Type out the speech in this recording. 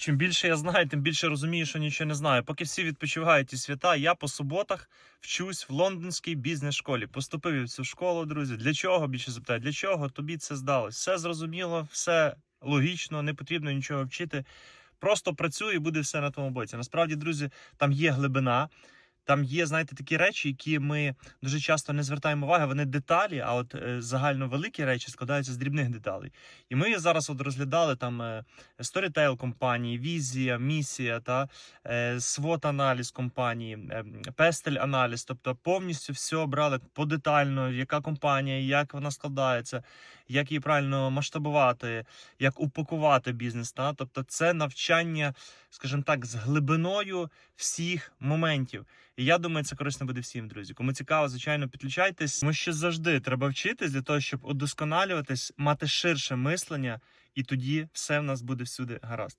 Чим більше я знаю, тим більше розумію, що нічого не знаю. Поки всі відпочивають і свята, я по суботах вчусь в лондонській бізнес-школі. Поступив в цю школу, друзі. Для чого більше запитають? Для чого тобі це здалось? Все зрозуміло, все логічно, не потрібно нічого вчити. Просто працюй і буде все на тому боці. Насправді, друзі, там є глибина. Там є, знаєте, такі речі, які ми дуже часто не звертаємо уваги. Вони деталі, а от е, загально великі речі складаються з дрібних деталей. І ми зараз от розглядали там е, сторітейл компанії, візія, місія та е, свот аналіз компанії, пестель аналіз, тобто повністю все брали подетально, яка компанія, як вона складається, як її правильно масштабувати, як упакувати бізнес. Та? Тобто, це навчання, скажімо так, з глибиною всіх моментів. І я думаю, це корисно буде всім, друзі. Кому цікаво, звичайно, підключайтесь. Тому що завжди треба вчитись для того, щоб удосконалюватись, мати ширше мислення, і тоді все в нас буде всюди гаразд.